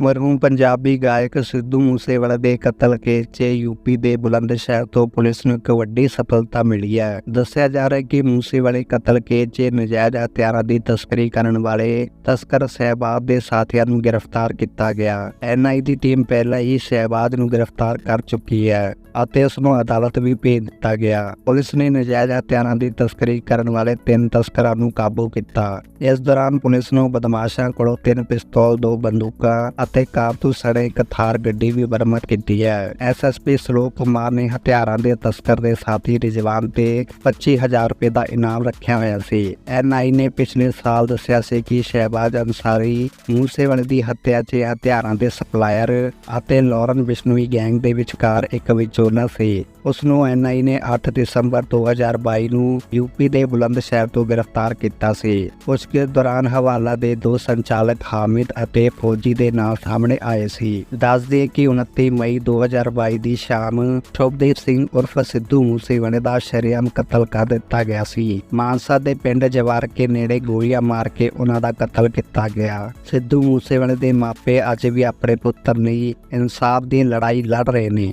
ਮਰਹੂਮ ਪੰਜਾਬੀ ਗਾਇਕ ਸਿੱਧੂ ਮੂਸੇਵਾਲਾ ਦੇ ਕਤਲ ਕੇਸ 'ਚ ਯੂਪੀ ਦੇ ਬੁਲੰਦ ਸ਼ਹਿਰ ਤੋਂ ਪੁਲਿਸ ਨੂੰ ਇੱਕ ਵੱਡੀ ਸਫਲਤਾ ਮਿਲੀ ਹੈ। ਦੱਸਿਆ ਜਾ ਰਿਹਾ ਹੈ ਕਿ ਮੂਸੇਵਾਲੇ ਕਤਲ ਕੇਸ 'ਚ ਨਜਾਇਜ਼ ਹਥਿਆਰਾਂ ਦੀ ਤਸਕਰੀ ਕਰਨ ਵਾਲੇ ਤਸਕਰ ਸਹਿਬਾਦ ਦੇ ਸਾਥੀਆਂ ਨੂੰ ਗ੍ਰਿਫਤਾਰ ਕੀਤਾ ਗਿਆ। ਐਨਆਈ ਦੀ ਟੀਮ ਪਹਿਲਾਂ ਹੀ ਸਹਿਬਾਦ ਨੂੰ ਗ੍ਰਿਫਤਾਰ ਕਰ ਚੁੱਕੀ ਹੈ ਅਤੇ ਉਸ ਨੂੰ ਅਦਾਲਤ ਵੀ ਭੇਜ ਦਿੱਤਾ ਗਿਆ। ਪੁਲਿਸ ਨੇ ਨਜਾਇਜ਼ ਹਥਿਆਰਾਂ ਦੀ ਤਸਕਰੀ ਕਰਨ ਵਾਲੇ ਤਿੰਨ ਤਸਕਰਾਂ ਨੂੰ ਕਾਬੂ ਕੀਤਾ। ਇਸ ਦੌਰਾਨ ਪੁਲਿਸ ਨੂੰ ਬਦਮਾਸ਼ਾਂ ਕੋਲੋਂ ਤਿੰਨ ਪਿਸਤੌਲ, ਦੋ ਬੰਦੂਕਾਂ ਅਤੇ ਕਾਰਤੂਸ ਸਣੇ ਇੱਕ ਗੱਡੀ ਵੀ ਬਰਾਮਦ ਕੀਤੀ ਹੈ। ਐਸਐਸਪੀ ਸਲੋਕ ਕੁਮਾਰ ਨੇ ਹਥਿਆਰਾਂ ਦੇ ਤਸਕਰ ਦੇ ਸਾਥੀ ਰਿਜਵਾਨ ਤੇ 25000 ਰੁਪਏ ਦਾ ਇਨਾਮ ਰੱਖਿਆ ਹੋਇਆ ਸੀ। ਐਨਆਈ ਨੇ ਪਿਛਲੇ ਸਾਲ ਦੱਸਿਆ ਸੀ ਕਿ ਸ਼ਹਿਬਾਜ਼ ਅਨਸਾਰੀ ਮੂਸੇਵਾਲੇ ਦੀ ਹੱਤਿਆ 'ਚ ਹਥਿਆਰਾਂ ਦੇ ਸਪਲਾਇਰ ਅਤੇ ਲੌਰਨ ਬਿਸ਼ਨੋਈ ਗੈਂਗ ਦੇ ਵਿਚਕਾਰ ਇੱਕ ਵਿਚੋਲਾ ਸੀ। ਉਸ ਨੂੰ ਐਨਆਈ ਨੇ 8 ਦਸੰਬਰ 2022 ਨੂੰ ਯੂਪੀ ਦੇ ਬੁਲੰਦ ਸ਼ਹਿਰ ਤੋਂ ਗ੍ਰਿਫਤਾਰ ਕੀਤਾ ਸੀ। ਉਸ ਦੇ ਦੌਰਾਨ ਹਵਾਲਾ ਦੇ ਦੋ ਸੰਚਾਲਕ ਹਾਮਿਦ ਅਤੇ ਫੌਜੀ ਦੇ ਨਾਂ ਸਾਹਮਣੇ ਆਏ ਸੀ। ਦੱਸ ਦਈਏ ਕਿ 29 ਮਈ 2022 ਦੀ ਸ਼ਾਮ ਸ਼ੁਭਦੀਪ ਸਿੰਘ ਉਰਫ ਸਿੱਧੂ ਮੂਸੇਵਾਲੇ ਦਾ ਸ਼ਰੇਆਮ ਕਤਲ ਕਰ ਦਿੱਤਾ ਗਿਆ ਸੀ। ਮਾਨਸਾ ਦੇ ਪਿੰਡ ਜਵਾਰਕੇ ਨੇੜੇ ਗੋਲੀਆਂ ਮਾਰ ਕੇ ਉਹਨਾਂ ਦਾ ਕਤਲ ਕੀਤਾ ਗਿਆ। ਸਿੱਧੂ ਮੂਸੇਵਾਲੇ ਦੇ ਮਾਪੇ ਅੱਜ ਵੀ ਆਪਣੇ ਪੁੱਤਰ ਲਈ ਇਨਸਾਫ ਦੀ ਲੜਾਈ ਲੜ ਰਹੇ ਨੇ।